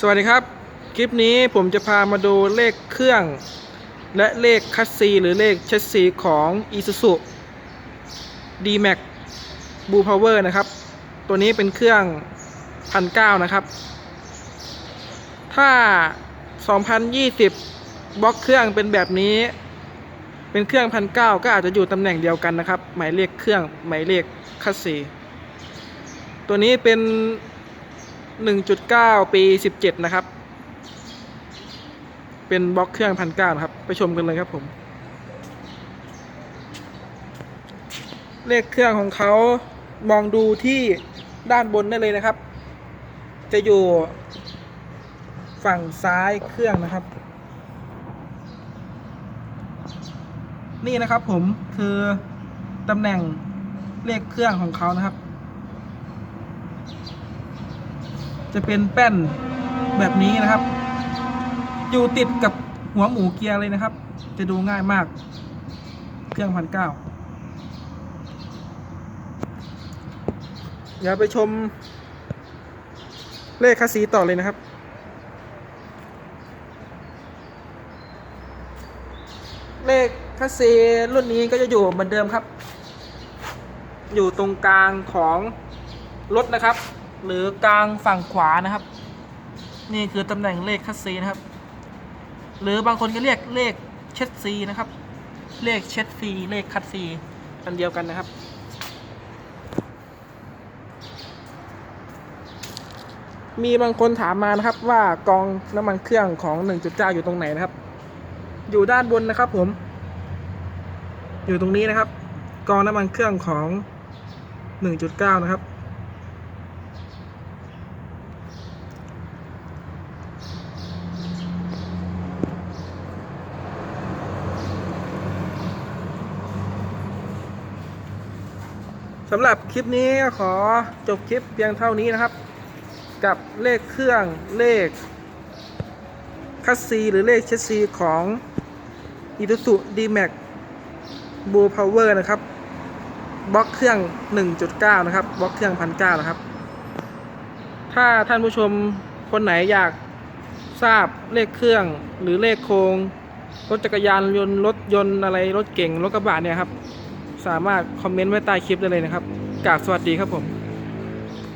สวัสดีครับ คลิปนี้ผมจะพามาดูเลขเครื่อง และเลขคัสซีหรือเลขเชสซีของ Isuzu D-Max Blue Power นะครับ ตัวนี้เป็นเครื่องพันเก้านะครับ ถ้า 2020 บล็อกเครื่องเป็นแบบนี้ เป็นเครื่องพันเก้าก็อาจจะอยู่ตำแหน่งเดียวกันนะครับ หมายเลขเครื่องหมายเลขคัสซีตัวนี้เป็น 1.9 ปี 17 นะครับ เป็นบล็อกเครื่องพันเก้านะครับ ไปชมกันเลยครับผม เลขเครื่องของเขามองดูที่ด้านบนได้เลยนะครับ จะอยู่ฝั่งซ้ายเครื่องนะครับ นี่นะครับผมคือตำแหน่งเลขเครื่องของเขานะครับ จะเป็นแป้นแบบนี้นะครับ อยู่ติดกับหัวหมูเกียร์เลยนะครับ จะดูง่ายมาก เครื่องพันเก้าเดี๋ยวไปชม เลขคัสซีต่อเลยนะครับ เลขคัสซีรุ่นนี้ก็จะอยู่เหมือนเดิมครับ อยู่ตรงกลางของรถนะครับ หรือกลางฝั่งขวานะครับ นี่คือตำแหน่งเลขคัสซีนะครับ หรือบางคนก็เรียกเลขเชดซีนะครับ เลขเชดซีเลขคัสซีอันเดียวกันนะครับมีบางคนถามมานะครับว่ากองน้ำมันเครื่องของ 1.9 อยู่ตรงไหนนะครับ อยู่ด้านบนนะครับผม อยู่ตรงนี้นะครับ กองน้ำมันเครื่องของ 1.9 นะครับ สำหรับคลิปนี้ก็ขอจบคลิปเพียงเท่านี้นะครับ กับเลขเครื่องเลขคัสซีหรือเลขเชสซีของ i t u s u D-Max Blue Power นะครับบล็อกเครื่อง 1.9 นะครับบล็อกเครื่อง1,900นะครับ ถ้าท่านผู้ชมคนไหนอยากทราบเลขเครื่องหรือเลขโครงรถจักรยานยนต์รถยนต์อะไรรถเก่งรถกระบะเนี่ยครับ สามารถคอมเมนต์ไว้ใต้คลิปได้เลยนะครับกราบสวัสดีครับผม